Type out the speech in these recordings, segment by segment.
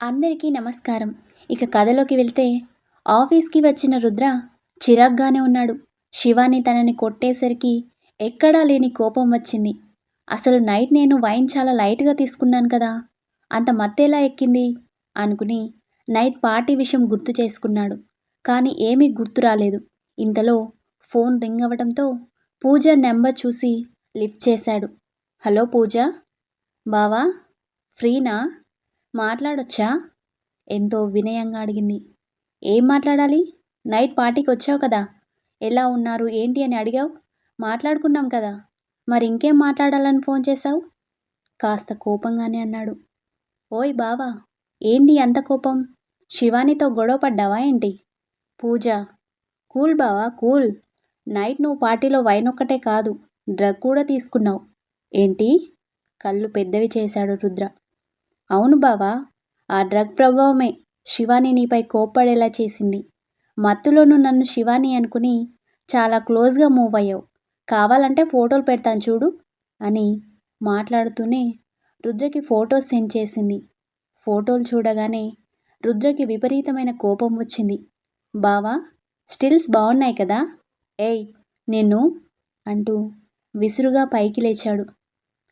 అందరికీ నమస్కారం. ఇక కథలోకి వెళ్తే ఆఫీస్కి వచ్చిన రుద్ర చిరాగ్గానే ఉన్నాడు. శివాని తనని కొట్టేసరికి ఎక్కడా లేని కోపం వచ్చింది. అసలు నైట్ నేను వైన్ చాలా లైట్గా తీసుకున్నాను కదా అంత మత్తేలా ఎక్కింది? అనుకుని నైట్ పార్టీ విషయం గుర్తు చేసుకున్నాడు. కానీ ఏమీ గుర్తు రాలేదు. ఇంతలో ఫోన్ రింగ్ అవ్వడంతో పూజ నెంబర్ చూసి లిఫ్ట్ చేశాడు. హలో పూజ బావా ఫ్రీనా? మాట్లాడొచ్చా? ఎంతో వినయంగా అడిగింది. ఏం మాట్లాడాలి? నైట్ పార్టీకి వచ్చావు కదా. ఎలా ఉన్నారు? ఏంటి అని అడిగావు? మాట్లాడుకున్నాం కదా. మరి ఇంకేం మాట్లాడాలని ఫోన్ చేశావు? కాస్త కోపంగానే అన్నాడు. ఓయ్ బావా ఏంటి అంత కోపం? శివానితో గొడవ పడ్డావా ఏంటి? పూజ కూల్ బావా కూల్. నైట్ నువ్వు పార్టీలో వైన్ ఒక్కటే కాదు డ్రగ్ కూడా తీసుకున్నావు. ఏంటి? కళ్ళు పెద్దవి చేశాడు రుద్ర. అవును బావా ఆ డ్రగ్ ప్రభావమే శివాని నీపై కోప్పడేలా చేసింది. మత్తులోనూ నన్ను శివాని అనుకుని చాలా క్లోజ్గా మూవ్ అయ్యావు. కావాలంటే ఫోటోలు పెడతాను చూడు అని మాట్లాడుతూనే రుద్రకి ఫోటోస్ సెండ్ చేసింది. ఫోటోలు చూడగానే రుద్రకి విపరీతమైన కోపం వచ్చింది. బావా స్టిల్స్ బాగున్నాయి కదా? ఏయ్ నిన్ను అంటూ విసురుగా పైకి లేచాడు.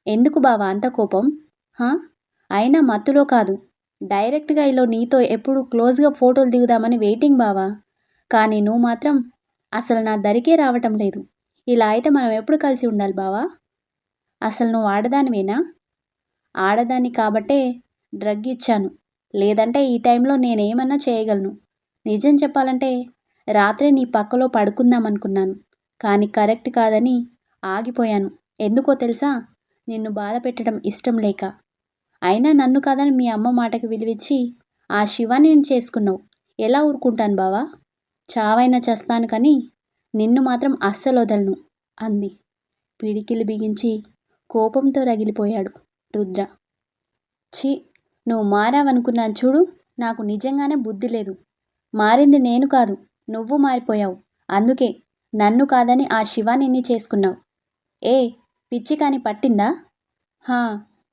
ఎందుకు బావా అంత కోపం? హా? అయినా మత్తులో కాదు. డైరెక్ట్గా ఇలా నీతో ఎప్పుడు క్లోజ్గా ఫోటోలు దిగుదామని వెయిటింగ్ బావా. కానీ నువ్వు మాత్రం అసలు నా దరికే రావటం లేదు. ఇలా అయితే మనం ఎప్పుడు కలిసి ఉండాలి బావా? అసలు నువ్వు ఆడదానివేనా? ఆడదాన్ని కాబట్టే డ్రగ్ ఇచ్చాను. లేదంటే ఈ టైంలో నేనేమన్నా చేయగలను. నిజం చెప్పాలంటే రాత్రి నీ పక్కలో పడుకుందాం అనుకున్నాను కానీ కరెక్ట్ కాదని ఆగిపోయాను. ఎందుకో తెలుసా? నిన్ను బాధ పెట్టడం ఇష్టం లేక. అయినా నన్ను కాదని మీ అమ్మ మాటకి విలువిచ్చి ఆ శివాన్ని నేను చేసుకున్నావు? ఎలా ఊరుకుంటాను బావా? చావైనా చేస్తాను కానీ నిన్ను మాత్రం అస్సలు వదలను అంది. పిడికిలు బిగించి కోపంతో రగిలిపోయాడు రుద్ర. ఛీ నువ్వు మారావనుకున్నాను చూడు నాకు నిజంగానే బుద్ధి లేదు. మారింది నేను కాదు నువ్వు మారిపోయావు. అందుకే నన్ను కాదని ఆ శివానిని చేసుకున్నావు? ఏ పిచ్చి కాని పట్టిందా? హా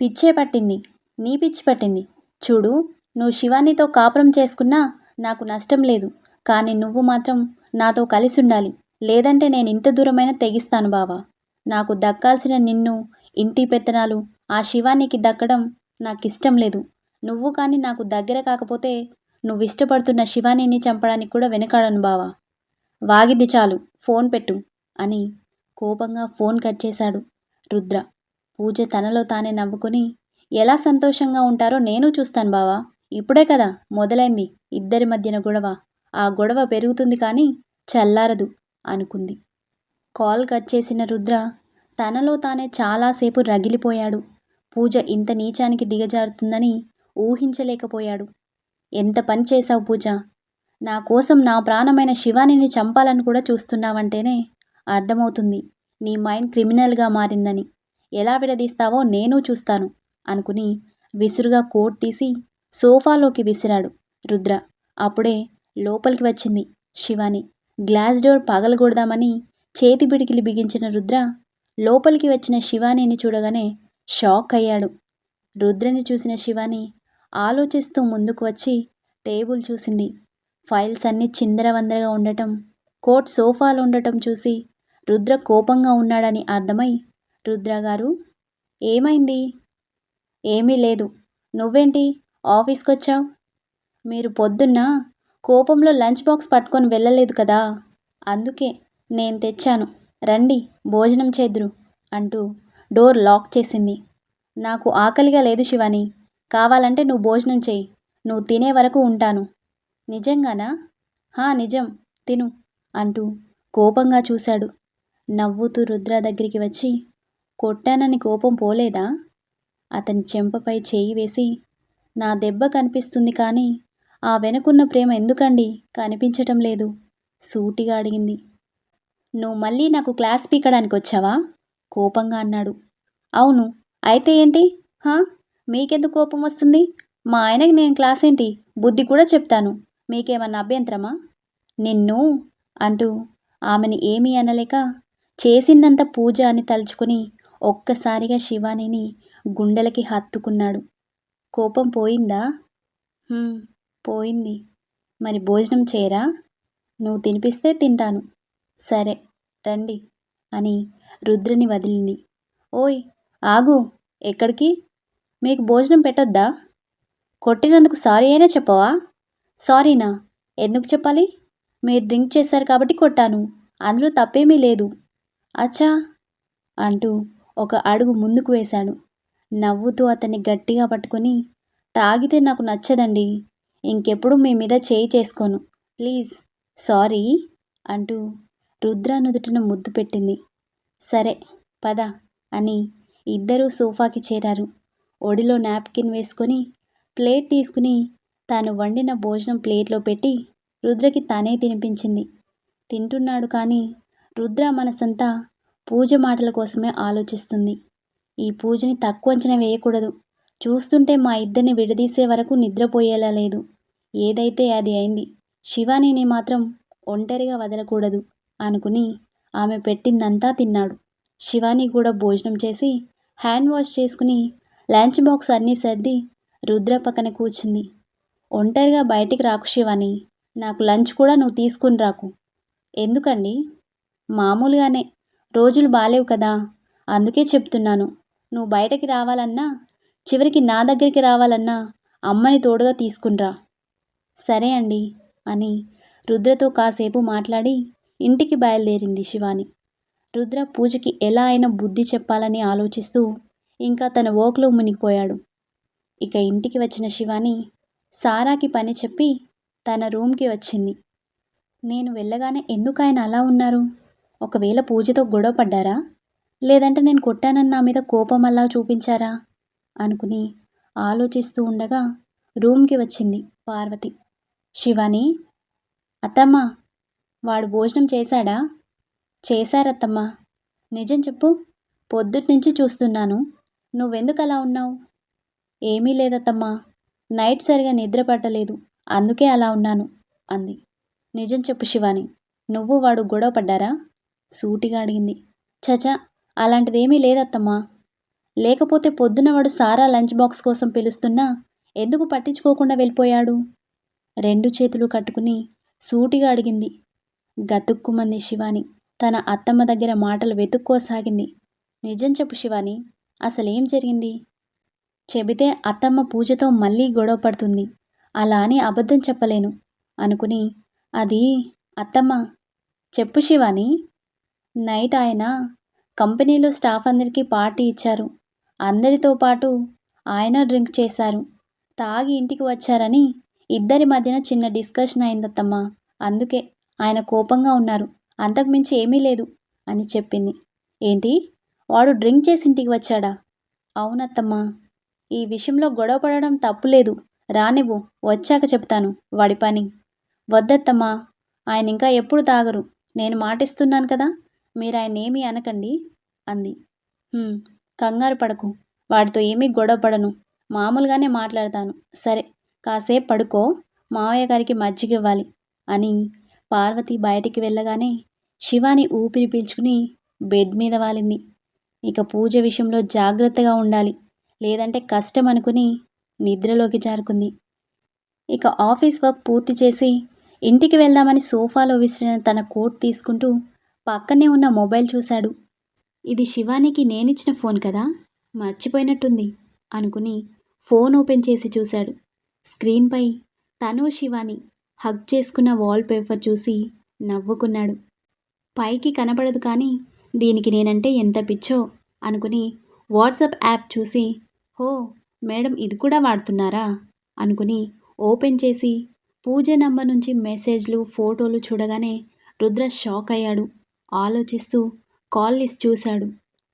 పిచ్చే పట్టింది. నీ పిచ్చి పట్టింది. చూడు నువ్వు శివానితో కాపురం చేసుకున్నా నాకు నష్టం లేదు. కానీ నువ్వు మాత్రం నాతో కలిసి ఉండాలి. లేదంటే నేను ఇంత దూరమైనా తెగిస్తాను బావా. నాకు దక్కాల్సిన నిన్ను ఇంటి పెత్తనాలు ఆ శివానికి దక్కడం నాకు ఇష్టం లేదు. నువ్వు కానీ నాకు దగ్గర కాకపోతే నువ్వు ఇష్టపడుతున్న శివానిని చంపడానికి కూడా వెనకాడను బావా. వాగిది చాలు ఫోన్ పెట్టు అని కోపంగా ఫోన్ కట్ చేశాడు రుద్ర. పూజ తనలో తానే నవ్వుకొని ఎలా సంతోషంగా ఉంటారో నేను చూస్తాను బావా. ఇప్పుడే కదా మొదలైంది ఇద్దరి మధ్యన గొడవ. ఆ గొడవ పెరుగుతుంది కానీ చల్లారదు అనుకుంది. కాల్ కట్ చేసిన రుద్ర తనలో తానే చాలాసేపు రగిలిపోయాడు. పూజ ఇంత నీచానికి దిగజారుతుందని ఊహించలేకపోయాడు. ఎంత పని చేశావు పూజ? నా కోసం నా ప్రాణమైన శివానిని చంపాలని కూడా చూస్తున్నావంటేనే అర్థమవుతుంది. నీ మైండ్ క్రిమినల్గా మారిందని. ఎలా విడదీస్తావో నేను చూస్తాను. అనుకుని విసురుగా కోట్ తీసి సోఫాలోకి విసిరాడు రుద్ర. అప్పుడే లోపలికి వచ్చింది శివాని. గ్లాస్ డోర్ పగలగొడదామని చేతి పిడికిలి బిగించిన రుద్ర లోపలికి వచ్చిన శివానిని చూడగానే షాక్ అయ్యాడు. రుద్రని చూసిన శివాని ఆలోచిస్తూ ముందుకు వచ్చి టేబుల్ చూసింది. ఫైల్స్ అన్నీ చిందరవందరగా ఉండటం కోట్ సోఫాలు ఉండటం చూసి రుద్ర కోపంగా ఉన్నాడని అర్థమై రుద్ర గారు ఏమైంది? ఏమీ లేదు. నువ్వేంటి? ఆఫీస్కి వచ్చావు మీరు పొద్దున్న కోపంలో లంచ్ బాక్స్ పట్టుకొని వెళ్ళలేదు కదా? అందుకే నేను తెచ్చాను. రండి భోజనం చేద్దురు అంటూ డోర్ లాక్ చేసింది. నాకు ఆకలిగా లేదు శివాని. కావాలంటే నువ్వు భోజనం చేయి. నువ్వు తినే వరకు ఉంటాను. నిజంగానా? హా నిజం. తిను అంటూ కోపంగా చూశాడు. నవ్వుతూ రుద్ర దగ్గరికి వచ్చి కొట్టానని కోపం పోలేదా? అతని చెంపపై చేయి వేసి నా దెబ్బ కనిపిస్తుంది కానీ ఆ వెనుకున్న ప్రేమ ఎందుకండి? కనిపించటం లేదు సూటిగా అడిగింది. నువ్వు మళ్ళీ నాకు క్లాస్ పీకడానికి వచ్చావా? కోపంగా అన్నాడు. అవును. అయితే ఏంటి? హా? మీకెందుకు కోపం వస్తుంది? మా ఆయనకి నేను క్లాస్ ఏంటి? బుద్ధి కూడా చెప్తాను. మీకేమన్నా అభ్యంతరమా? నిన్ను? అంటూ ఆమెని ఏమీ అనలేక చేసిందంత పూజ అని తలుచుకుని ఒక్కసారిగా శివానిని గుండెలకి హత్తుకున్నాడు. కోపం పోయిందా? పోయింది. మరి భోజనం చేయరా? నువ్వు తినిపిస్తే తింటాను. సరే రండి అని రుద్రని వదిలింది. ఓయ్ ఆగు ఎక్కడికి? మీకు భోజనం పెట్టొద్దా? కొట్టినందుకు సారీ అయినా చెప్పవా? సారీనా? ఎందుకు చెప్పాలి? మీరు డ్రింక్ చేశారు కాబట్టి కొట్టాను. అందులో తప్పేమీ లేదు. అచ్చా అంటూ ఒక అడుగు ముందుకు వేశాడు. నవ్వుతూ అతన్ని గట్టిగా పట్టుకొని తాగితే నాకు నచ్చదండి. ఇంకెప్పుడు మీ మీద చేయి చేసుకోను. ప్లీజ్ సారీ అంటూ రుద్ర నుదుటిన ముద్దు పెట్టింది. సరే పద అని ఇద్దరూ సోఫాకి చేరారు. ఒడిలో నాప్కిన్ వేసుకొని ప్లేట్ తీసుకుని తాను వండిన భోజనం ప్లేట్లో పెట్టి రుద్రకి తానే తినిపించింది. తింటున్నాడు కానీ రుద్ర మనసంతా పూజ మాటల కోసమే ఆలోచిస్తుంది. ఈ పూజని తక్కువ అంచనా వేయకూడదు. చూస్తుంటే మా ఇద్దరిని విడదీసే వరకు నిద్రపోయేలా లేదు. ఏదైతే అది అయింది శివానీని మాత్రం ఒంటరిగా వదలకూడదు అనుకుని ఆమె పెట్టిందంతా తిన్నాడు. శివాని కూడా భోజనం చేసి హ్యాండ్ వాష్ చేసుకుని లంచ్ బాక్స్ అన్నీ సర్ది రుద్ర పక్కన కూర్చుంది. ఒంటరిగా బయటికి రాకు శివాని నాకు లంచ్ కూడా నువ్వు తీసుకుని రాకు. ఎందుకండి? మామూలుగానే రోజులు బాలేవు కదా అందుకే చెప్తున్నాను. నువ్వు బయటకి రావాలన్నా చివరికి నా దగ్గరికి రావాలన్నా అమ్మని తోడుగా తీసుకునిరా. సరే అండి అని రుద్రతో కాసేపు మాట్లాడి ఇంటికి బయలుదేరింది శివాని. రుద్ర పూజకి ఎలా అయినా బుద్ధి చెప్పాలని ఆలోచిస్తూ ఇంకా తన వర్క్లో మునిగిపోయాడు. ఇక ఇంటికి వచ్చిన శివాని సారాకి పని చెప్పి తన రూమ్కి వచ్చింది. నేను వెళ్ళగానే ఎందుకు ఆయన అలా ఉన్నారు? ఒకవేళ పూజతో గొడవ పడ్డారా? లేదంటే నేను కొట్టానని నా మీద కోపం అలా చూపించారా? అనుకుని ఆలోచిస్తూ ఉండగా రూమ్కి వచ్చింది పార్వతి. శివాని? అత్తమ్మ! వాడు భోజనం చేశాడా? చేశారత్తమ్మా. నిజం చెప్పు. పొద్దుట్నుంచి చూస్తున్నాను. నువ్వెందుకు అలా ఉన్నావు? ఏమీ లేదత్తమ్మా. నైట్ సరిగా నిద్ర పట్టలేదు. అందుకే అలా ఉన్నాను అంది. నిజం చెప్పు శివాని. నువ్వు వాడు గొడవ పడ్డారా? సూటిగా అడిగింది. చచా అలాంటిదేమీ లేదత్తమ్మా. లేకపోతే పొద్దున వాడు సారా లంచ్ బాక్స్ కోసం పిలుస్తున్నా ఎందుకు పట్టించుకోకుండా వెళ్ళిపోయాడు? రెండు చేతులు కట్టుకుని సూటిగా అడిగింది. గతుక్కుమంది శివాని. తన అత్తమ్మ దగ్గర మాటలు వెతుక్కోసాగింది. నిజం చెప్పు శివాని అసలేం జరిగింది? చెబితే అత్తమ్మ పూజతో మళ్ళీ గొడవ పడుతుంది. అలా అని అబద్ధం చెప్పలేను. అనుకుని అది అత్తమ్మ చెప్పు శివాని. నైట్ ఆయన కంపెనీలో స్టాఫ్ అందరికీ పార్టీ ఇచ్చారు. అందరితో పాటు ఆయన డ్రింక్ చేశారు. తాగి ఇంటికి వచ్చారని ఇద్దరి మధ్యన చిన్న డిస్కషన్ అయిందత్తమ్మ. అందుకే ఆయన కోపంగా ఉన్నారు. అంతకుమించి ఏమీ లేదు అని చెప్పింది. ఏంటి? వాడు డ్రింక్ చేసి ఇంటికి వచ్చాడా? అవునత్తమ్మా. ఈ విషయంలో గొడవ పడడం తప్పులేదు రానివ్వు. వచ్చాక చెప్తాను. వాడి పని. వద్దత్తమ్మా. ఆయన ఇంకా ఎప్పుడు తాగరు. నేను మాటిస్తున్నాను కదా. మీరు ఆయన ఏమీ అనకండి అంది. కంగారు పడకు. వాడితో ఏమీ గొడవ పడను మామూలుగానే మాట్లాడతాను. సరే కాసేపు పడుకో. మావయ్య గారికి మజ్జిగ ఇవ్వాలి అని పార్వతి బయటికి వెళ్ళగానే శివాని ఊపిరి పీల్చుకుని బెడ్ మీద వాలింది. ఇక పూజ విషయంలో జాగ్రత్తగా ఉండాలి లేదంటే కష్టం అనుకుని నిద్రలోకి జారుకుంది. ఇక ఆఫీస్ వర్క్ పూర్తి చేసి ఇంటికి వెళ్దామని సోఫాలో విసిరిన తన కోట్ తీసుకుంటూ పక్కనే ఉన్న మొబైల్ చూశాడు. ఇది శివానికి నేనిచ్చిన ఫోన్ కదా మర్చిపోయినట్టుంది అనుకుని ఫోన్ ఓపెన్ చేసి చూశాడు. స్క్రీన్పై తను శివాని హగ్ చేసుకున్న వాల్ పేపర్ చూసి నవ్వుకున్నాడు. పైకి కనపడదు కానీ దీనికి నేనంటే ఎంత పిచ్చో అనుకుని వాట్సాప్ యాప్ చూసి హో మేడం ఇది కూడా వాడుతున్నారా? అనుకుని ఓపెన్ చేసి పూజ నంబర్ నుంచి మెసేజ్లు ఫోటోలు చూడగానే రుద్ర షాక్ అయ్యాడు. ఆలోచిస్తూ కాల్ లిస్ట్ చూశాడు.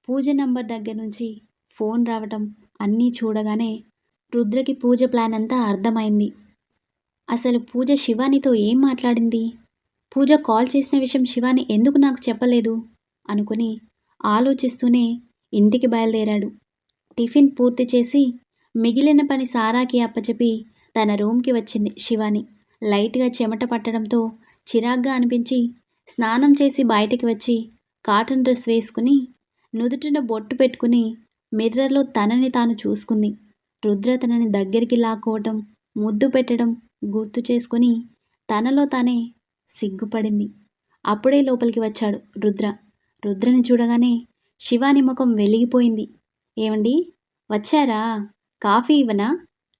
పూజ నంబర్ దగ్గర నుంచి ఫోన్ రావటం అన్నీ చూడగానే రుద్రకి పూజ ప్లాన్ అంతా అర్థమైంది. అసలు పూజ శివానితో ఏం మాట్లాడింది? పూజ కాల్ చేసిన విషయం శివాని ఎందుకు నాకు చెప్పలేదు? అనుకుని ఆలోచిస్తూనే ఇంటికి బయలుదేరాడు. టిఫిన్ పూర్తి చేసి మిగిలిన పని సారాకి అప్పచెప్పి తన రూమ్కి వచ్చింది శివాని. లైట్గా చెమట పట్టడంతో చిరాగ్గా అనిపించి స్నానం చేసి బయటికి వచ్చి కాటన్ డ్రెస్ వేసుకుని నుదుటిన బొట్టు పెట్టుకుని మిర్రర్లో తనని తాను చూసుకుంది. రుద్ర తనని దగ్గరికి లాక్కోవటం ముద్దు పెట్టడం గుర్తు చేసుకొని తనలో తానే సిగ్గుపడింది. అప్పుడే లోపలికి వచ్చాడు రుద్ర. రుద్రని చూడగానే శివాని ముఖం వెలిగిపోయింది. ఏమండి వచ్చారా? కాఫీ ఇవ్వనా?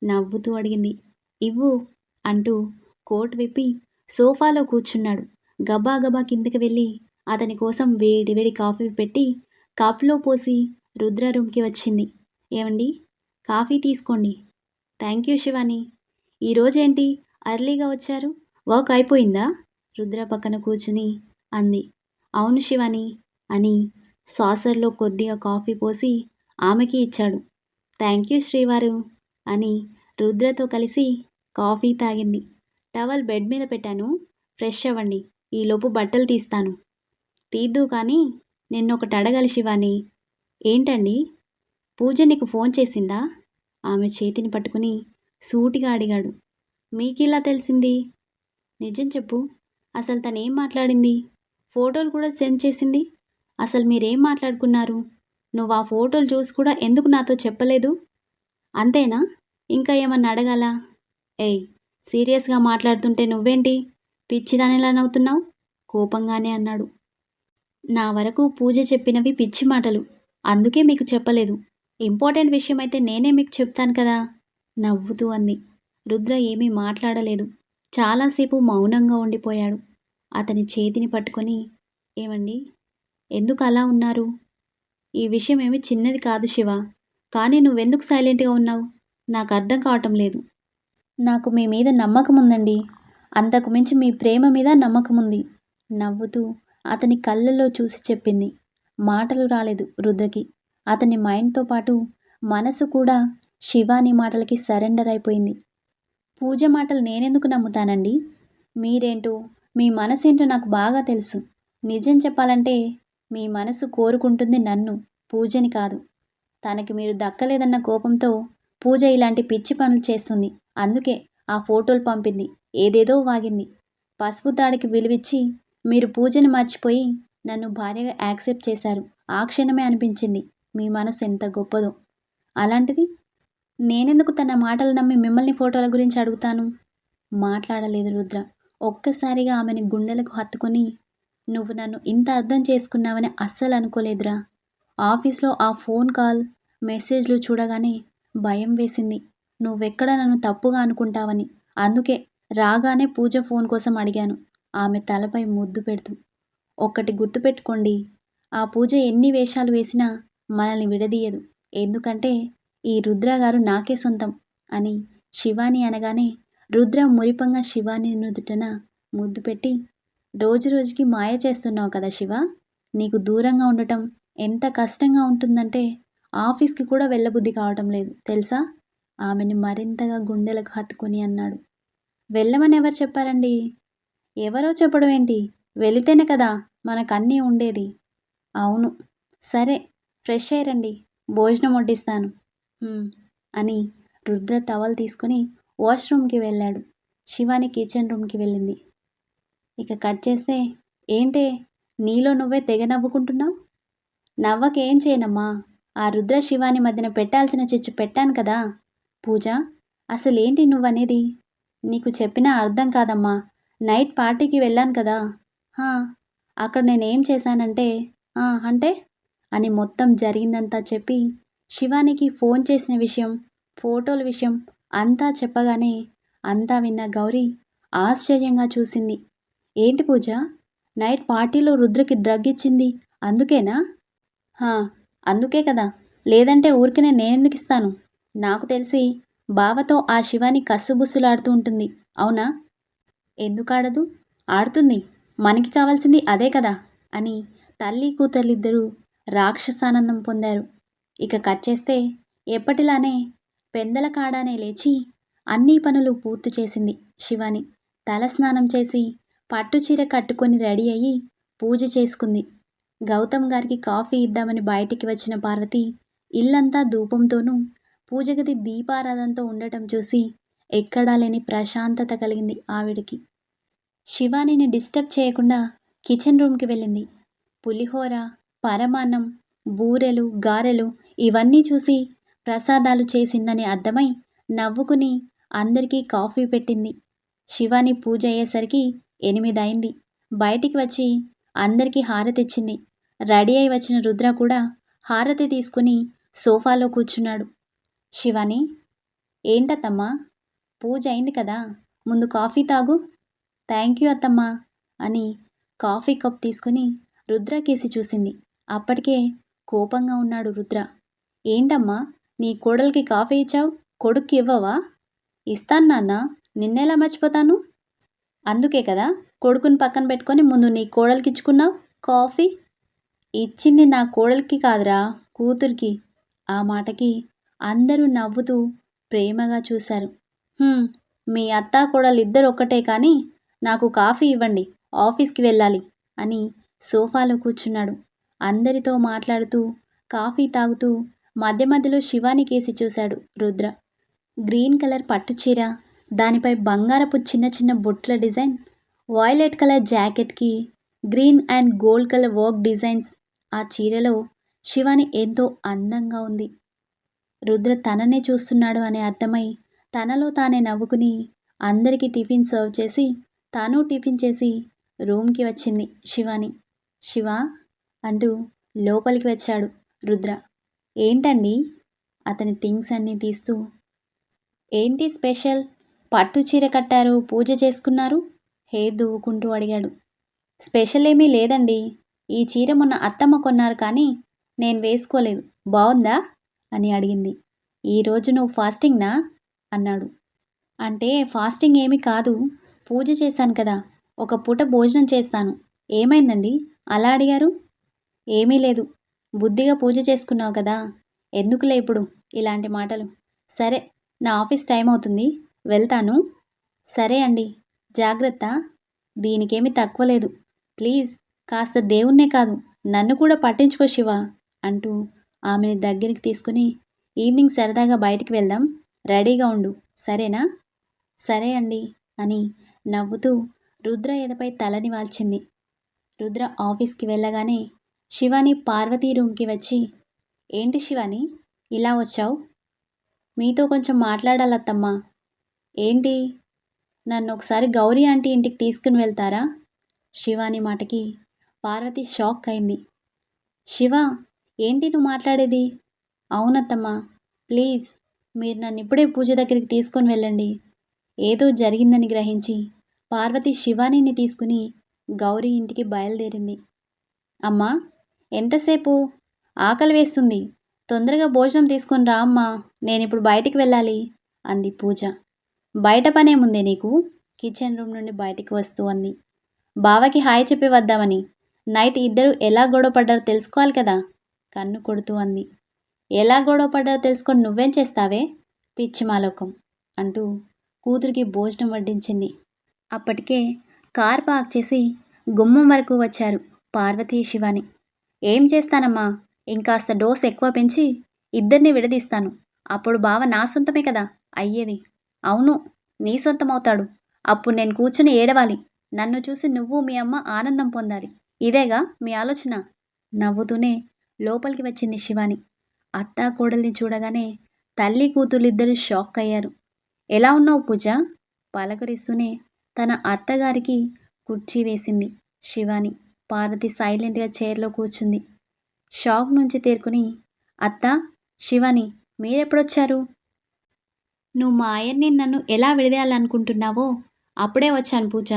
నవ్వుతూ అడిగింది. ఇవ్వు అంటూ కోట్ విప్పి సోఫాలో కూర్చున్నాడు. గబా గబా కిందకి వెళ్ళి అతని కోసం వేడి వేడి కాఫీ పెట్టి కప్లో పోసి రుద్ర రూమ్కి వచ్చింది. ఏమండి? కాఫీ తీసుకోండి. Thank you Shivani. ఈరోజేంటి అర్లీగా వచ్చారు? వర్క్ అయిపోయిందా? రుద్ర పక్కన కూర్చుని అంది. అవును శివాని అని సాసర్లో కొద్దిగా కాఫీ పోసి ఆమెకి ఇచ్చాడు. థ్యాంక్ యూ శ్రీవారు అని రుద్రతో కలిసి కాఫీ తాగింది. టవల్ బెడ్ మీద పెట్టాను. ఫ్రెష్ అవ్వండి. ఈలోపు బట్టలు తీస్తాను. తీద్దు కానీ నిన్నొకటి అడగాలి శివాని. ఏంటండి? పూజ నీకు ఫోన్ చేసిందా? ఆమె చేతిని పట్టుకుని సూటిగా అడిగాడు. మీకిలా తెలిసింది? నిజం చెప్పు. అసలు తనేం మాట్లాడింది? ఫోటోలు కూడా సెండ్ చేసింది? అసలు మీరేం మాట్లాడుకున్నారు? నువ్వు ఆ ఫోటోలు చూసి కూడా ఎందుకు నాతో చెప్పలేదు? అంతేనా? ఇంకా ఏమన్నా అడగాలా? ఏయ్ సీరియస్గా మాట్లాడుతుంటే నువ్వేంటి? పిచ్చిదానిలా నవ్వుతున్నావు కోపంగానే అన్నాడు. నా వరకు పూజ చెప్పినవి పిచ్చి మాటలు. అందుకే మీకు చెప్పలేదు. ఇంపార్టెంట్ విషయం అయితే నేనే మీకు చెప్తాను కదా? నవ్వుతూ అంది. రుద్ర ఏమీ మాట్లాడలేదు. చాలాసేపు మౌనంగా ఉండిపోయాడు. అతని చేతిని పట్టుకొని ఏమండి? ఎందుకు అలా ఉన్నారు? ఈ విషయం ఏమి చిన్నది కాదు శివ. కానీ నువ్వెందుకు సైలెంట్గా ఉన్నావు? నాకు అర్థం కావటం లేదు. నాకు మీ మీద నమ్మకం ఉందండి అంతకు మించి మీ ప్రేమ మీద నమ్మకం ఉంది నవ్వుతూ అతని కళ్ళల్లో చూసి చెప్పింది. మాటలు రాలేదు రుద్రకి. అతని మైండ్తో పాటు మనసు కూడా శివాని మాటలకి సరెండర్ అయిపోయింది. పూజ మాటలు నేనెందుకు నమ్ముతానండి? మీరేంటో మీ మనసేంటో నాకు బాగా తెలుసు. నిజం చెప్పాలంటే మీ మనసు కోరుకుంటుంది నన్ను పూజని కాదు. తనకి మీరు దక్కలేదన్న కోపంతో పూజ ఇలాంటి పిచ్చి పనులు చేస్తుంది. అందుకే ఆ ఫోటోలు పంపింది. ఏదేదో వాగింది. పసుపు తాడికి విలువిచ్చి మీరు పూజని మర్చిపోయి నన్ను భార్యగా యాక్సెప్ట్ చేశారు. ఆ క్షణమే అనిపించింది. మీ మనసు ఎంత గొప్పదో. అలాంటిది నేనెందుకు తన మాటలు నమ్మి మిమ్మల్ని ఫోటోల గురించి అడుగుతాను? మాట్లాడలేదు రుద్ర. ఒక్కసారిగా ఆమెని గుండెలకు హత్తుకొని నువ్వు నన్ను ఇంత అర్థం చేసుకున్నావని అస్సలు అనుకోలేదురా. ఆఫీస్లో ఆ ఫోన్ కాల్ మెసేజ్లు చూడగానే భయం వేసింది. నువ్వెక్కడ నన్ను తప్పుగా అనుకుంటావని. అందుకే రాగానే పూజ ఫోన్ కోసం అడిగాను. ఆమె తలపై ముద్దు పెడుతూ ఒక్కటి గుర్తుపెట్టుకోండి ఆ పూజ ఎన్ని వేషాలు వేసినా మనల్ని విడదీయదు. ఎందుకంటే ఈ రుద్ర గారు నాకే సొంతం అని శివాని అనగానే రుద్ర మురిపంగా శివాని నుదుటన ముద్దు పెట్టి రోజు రోజుకి మాయ చేస్తున్నావు కదా శివ నీకు దూరంగా ఉండటం ఎంత కష్టంగా ఉంటుందంటే ఆఫీస్కి కూడా వెళ్ళబుద్ధి కావటం లేదు తెలుసా? ఆమెని మరింతగా గుండెలకు హత్తుకొని అన్నాడు. వెళ్ళమని ఎవరు చెప్పారండి? ఎవరో చెప్పడం ఏంటి? వెళితేనే కదా మనకన్నీ ఉండేది. అవును. సరే ఫ్రెష్ అయ్యరండి భోజనం వడ్డిస్తాను. అని రుద్ర టవల్ తీసుకొని వాష్రూమ్కి వెళ్ళాడు. శివాని కిచెన్ రూమ్కి వెళ్ళింది. ఇక కట్ చేస్తే ఏంటే? నీలో నువ్వే తెగ నవ్వుకుంటున్నావు? నవ్వకేం చేయనమ్మా. ఆ రుద్ర శివాని మధ్యన పెట్టాల్సిన చిచ్చు పెట్టాను కదా. పూజ అసలేంటి నువ్వనేది? నీకు చెప్పినా అర్థం కాదమ్మా. నైట్ పార్టీకి వెళ్ళాను కదా. అక్కడ నేనేం చేశానంటే అంటే? అని మొత్తం జరిగిందంతా చెప్పి శివానికి ఫోన్ చేసిన విషయం ఫోటోల విషయం అంతా చెప్పగానే అంతా విన్న గౌరీ ఆశ్చర్యంగా చూసింది. ఏంటి పూజ? నైట్ పార్టీలో రుద్రకి డ్రగ్ ఇచ్చింది అందుకేనా? అందుకే కదా. లేదంటే ఊరికనే నేనెందుకు ఇస్తాను? నాకు తెలిసి బావతో ఆ శివాని కస్సుబుస్సులాడుతూ ఉంటుంది. అవునా? ఎందుకు ఆడదు ఆడుతుంది. మనకి కావాల్సింది అదే కదా? అని తల్లి కూతుర్లిద్దరూ రాక్షసానందం పొందారు. ఇక కట్ చేస్తే ఎప్పటిలానే పెందల కాడానే లేచి అన్ని పనులు పూర్తి చేసింది శివాని. తలస్నానం చేసి పట్టు చీర కట్టుకొని రెడీ అయ్యి పూజ చేసుకుంది. గౌతమ్ గారికి కాఫీ ఇద్దామని బయటికి వచ్చిన పార్వతి ఇల్లంతా ధూపంతోనూ పూజగది దీపారాధనతో ఉండటం చూసి ఎక్కడా లేని ప్రశాంతత కలిగింది ఆవిడికి. శివానిని డిస్టర్బ్ చేయకుండా కిచెన్ రూమ్కి వెళ్ళింది. పులిహోర పరమాన్నం బూరెలు గారెలు ఇవన్నీ చూసి ప్రసాదాలు చేసిందని అర్థమై నవ్వుకుని అందరికీ కాఫీ పెట్టింది. శివాని పూజ అయ్యేసరికి ఎనిమిది అయింది బయటికి వచ్చి అందరికీ హారతిచ్చింది రెడీ అయి వచ్చిన రుద్ర కూడా హారతి తీసుకుని సోఫాలో కూర్చున్నాడు. శివాని ఏంటత్తమ్మా? పూజ అయింది కదా ముందు కాఫీ తాగు. థ్యాంక్ యూ అత్తమ్మా అని కాఫీ కప్ తీసుకుని రుద్రకేసి చూసింది. అప్పటికే కోపంగా ఉన్నాడు రుద్ర. ఏంటమ్మా నీ కోడలికి కాఫీ ఇచ్చావు? కొడుక్కి ఇవ్వవా? ఇస్తాను నాన్న నిన్నెలా మర్చిపోతాను? అందుకే కదా కొడుకుని పక్కన పెట్టుకొని ముందు నీ కోడలికి ఇచ్చుకున్నావు? కాఫీ? ఇచ్చింది నా కోడలికి కాదురా కూతురికి. ఆ మాటకి అందరూ నవ్వుతూ ప్రేమగా చూశారు. మీ అత్త కోడలిద్దరు ఒక్కటే కానీ నాకు కాఫీ ఇవ్వండి ఆఫీస్కి వెళ్ళాలి అని సోఫాలో కూర్చున్నాడు. అందరితో మాట్లాడుతూ కాఫీ తాగుతూ మధ్య మధ్యలో శివాని కేసి చూశాడు రుద్ర. గ్రీన్ కలర్ పట్టు చీర దానిపై బంగారపు చిన్న చిన్న బొట్ల design violet colour జాకెట్కి green and gold colour work designs. ఆ చీరలో శివాని ఎంతో అందంగా ఉంది. రుద్ర తననే చూస్తున్నాడు అని అర్థమై తనలో తానే నవ్వుకుని అందరికీ టిఫిన్ సర్వ్ చేసి తాను టిఫిన్ చేసి రూమ్కి వచ్చింది శివాని. శివ? అంటూ లోపలికి వచ్చాడు రుద్ర. ఏంటండి? అతని థింగ్స్ అన్నీ తీస్తూ. ఏంటి స్పెషల్? పట్టు చీర కట్టారు పూజ చేసుకున్నారు? హెయిర్ దువ్వుకుంటూ అడిగాడు. స్పెషల్ ఏమీ లేదండి. ఈ చీర మొన్న అత్తమ్మ కొన్నారు కానీ నేను వేసుకోలేదు. బాగుందా అని అడిగింది. ఈరోజు నువ్వు ఫాస్టింగ్నా? అన్నాడు. అంటే ఫాస్టింగ్ ఏమీ కాదు. పూజ చేశాను కదా. ఒక పూట భోజనం చేస్తాను. ఏమైందండి? అలా అడిగారు? ఏమీ లేదు. బుద్ధిగా పూజ చేసుకున్నావు కదా. ఎందుకులే ఇప్పుడు ఇలాంటి మాటలు? సరే నా ఆఫీస్ టైం అవుతుంది. వెళ్తాను. సరే అండి. జాగ్రత్త. దీనికేమీ తక్కువ లేదు. ప్లీజ్ కాస్త దేవుణ్ణే కాదు. నన్ను కూడా పట్టించుకో శివ అంటూ ఆమెని దగ్గరికి తీసుకుని ఈవినింగ్ సరదాగా బయటికి వెళ్దాం రెడీగా ఉండు సరేనా? సరే అండి అని నవ్వుతూ రుద్ర ఎదపై తలని వాల్చింది. రుద్ర ఆఫీస్కి వెళ్ళగానే శివాని పార్వతీ రూమ్కి వచ్చి ఏంటి శివాని ఇలా వచ్చావు? మీతో కొంచెం మాట్లాడాలత్తమ్మా. ఏంటి? నన్ను ఒకసారి గౌరీ ఆంటీ ఇంటికి తీసుకుని వెళ్తారా? శివాని మాటకి పార్వతి షాక్ అయింది. శివ ఏంటి నువ్వు మాట్లాడేది? అవునత్తమ్మా. ప్లీజ్ మీరు నన్ను ఇప్పుడే పూజ దగ్గరికి తీసుకొని వెళ్ళండి. ఏదో జరిగిందని గ్రహించి పార్వతి శివానీని తీసుకుని గౌరీ ఇంటికి బయలుదేరింది. అమ్మా ఎంతసేపు? ఆకలి వేస్తుంది. తొందరగా భోజనం తీసుకొని రా అమ్మా. నేను ఇప్పుడు బయటికి వెళ్ళాలి అంది పూజ. బయట పనేముందే నీకు? కిచెన్ రూమ్ నుండి బయటికి వస్తూ అంది. బావకి హాయ్ చెప్పి వద్దామని. నైట్ ఇద్దరు ఎలా గొడవపడ్డారో తెలుసుకోవాలి కదా. కన్ను కొడుతూ అంది. ఎలా గొడవ పడ్డారో తెలుసుకొని నువ్వేం చేస్తావే? పిచ్చి మాలోకం అంటూ కూతురికి భోజనం వడ్డించింది. అప్పటికే కార్ పార్క్ చేసి గుమ్మం వరకు వచ్చారు పార్వతీ శివాని. ఏం చేస్తానమ్మా? ఇంకాస్త డోస్ ఎక్కువ పెంచి ఇద్దరిని విడదీస్తాను. అప్పుడు బావ నా సొంతమే కదా అయ్యేది. అవును నీ సొంతం అవుతాడు అప్పుడు నేను కూర్చుని ఏడవాలి. నన్ను చూసి నువ్వు మీ అమ్మ ఆనందం పొందాలి. ఇదేగా మీ ఆలోచన? నవ్వుతూనే లోపలికి వచ్చింది శివాని. అత్తా కోడల్ని చూడగానే తల్లి కూతుర్లిద్దరూ షాక్ అయ్యారు. ఎలా ఉన్నావు పూజ? పలకరిస్తూనే తన అత్తగారికి కుర్చీ వేసింది శివాని. పార్వతి సైలెంట్గా చైర్లో కూర్చుంది. షాక్ నుంచి తేరుకుని అత్త శివాని మీరెప్పుడొచ్చారు? నువ్వు మా ఆయన్ని నన్ను ఎలా విడదేయాలనుకుంటున్నావో అప్పుడే వచ్చాను పూజ.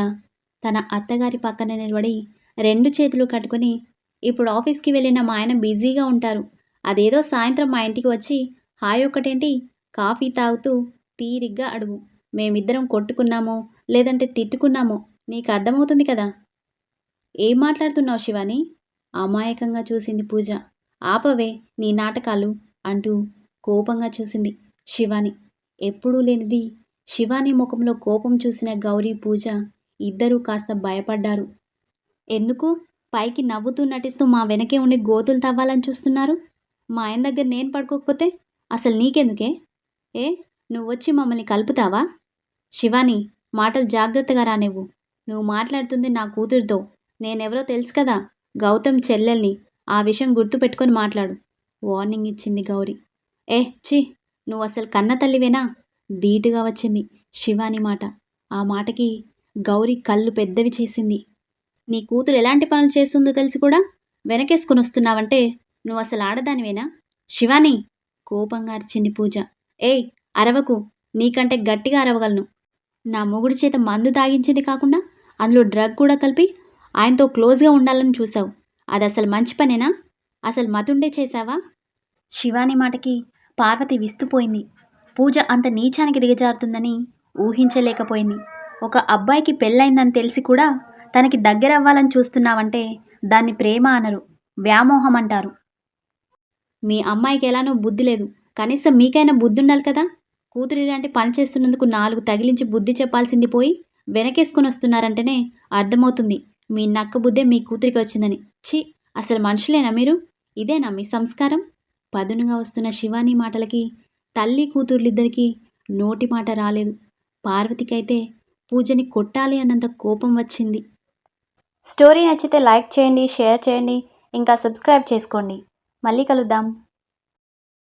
తన అత్తగారి పక్కన నిలబడి రెండు చేతులు కట్టుకొని ఇప్పుడు ఆఫీస్కి వెళ్ళిన మా ఆయన బిజీగా ఉంటారు. అదేదో సాయంత్రం మా ఇంటికి వచ్చి హాయ్ ఒక్కటేంటి? కాఫీ తాగుతూ తీరిగ్గా అడుగు. మేమిద్దరం కొట్టుకున్నామో లేదంటే తిట్టుకున్నామో నీకు అర్థమవుతుంది కదా? ఏం మాట్లాడుతున్నావు శివాని? అమాయకంగా చూసింది పూజ. ఆపవే నీ నాటకాలు అంటూ కోపంగా చూసింది శివాని. ఎప్పుడూ లేనిది శివాని ముఖంలో కోపం చూసిన గౌరీ పూజ ఇద్దరూ కాస్త భయపడ్డారు. ఎందుకు? పైకి నవ్వుతూ నటిస్తూ మా వెనకే ఉండి గోతులు తవ్వాలని చూస్తున్నారు? మా ఆయన దగ్గర నేను పడుకోకపోతే అసలు నీకెందుకే? ఏ నువ్వొచ్చి మమ్మల్ని కలుపుతావా? శివాని మాటలు జాగ్రత్తగా రానివ్వు నువ్వు మాట్లాడుతుంది నా కూతురితో. నేనెవరో తెలుసు కదా గౌతమ్ చెల్లెల్ని. ఆ విషయం గుర్తుపెట్టుకొని మాట్లాడు. వార్నింగ్ ఇచ్చింది గౌరీ. ఏ ఛీ నువ్వు అసలు కన్న తల్లివేనా? ధీటుగా వచ్చింది శివాని మాట. ఆ మాటకి గౌరీ కళ్ళు పెద్దవి చేసింది. నీ కూతురు ఎలాంటి పనులు చేస్తుందో తెలిసి కూడా? వెనకేసుకుని వస్తున్నావంటే నువ్వు అసలు ఆడదానివేనా? శివాని! కోపంగా అరిచింది పూజ. ఏయ్ అరవకు. నీకంటే గట్టిగా అరవగలను. నా మొగుడి చేత మందు తాగించింది కాకుండా అందులో డ్రగ్ కూడా కలిపి ఆయనతో క్లోజ్గా ఉండాలని చూసావు అది అసలు మంచి పనేనా? అసలు మతుండే చేశావా? శివాని మాటకి పార్వతి విస్తుపోయింది. పూజ అంత నీచానికి దిగజారుతుందని ఊహించలేకపోయింది. ఒక అబ్బాయికి పెళ్ళైందని తెలిసి కూడా తనకి దగ్గర అవ్వాలని చూస్తున్నావంటే దాన్ని ప్రేమ అనరు వ్యామోహం అంటారు. మీ అమ్మాయికి ఎలానో బుద్ధి లేదు. కనీసం మీకైనా బుద్ధి ఉండాలి కదా? కూతురు ఇలాంటి పని చేస్తున్నందుకు నాలుగు తగిలించి బుద్ధి చెప్పాల్సింది పోయి వెనకేసుకొని వస్తున్నారంటేనే అర్థమవుతుంది. మీ నక్క బుద్ధే మీ కూతురికి వచ్చిందని. ఛీ! అసలు మనుషులేనా మీరు? ఇదేనా మీ సంస్కారం? పదునుగా వస్తున్న శివాని మాటలకి తల్లి కూతుర్లిద్దరికీ నోటి మాట రాలేదు. పార్వతికైతే పూజని కొట్టాలి అన్నంత కోపం వచ్చింది. స్టోరీ నచ్చితే లైక్ చేయండి షేర్ చేయండి ఇంకా సబ్స్క్రైబ్ చేసుకోండి. మళ్ళీ కలుద్దాం.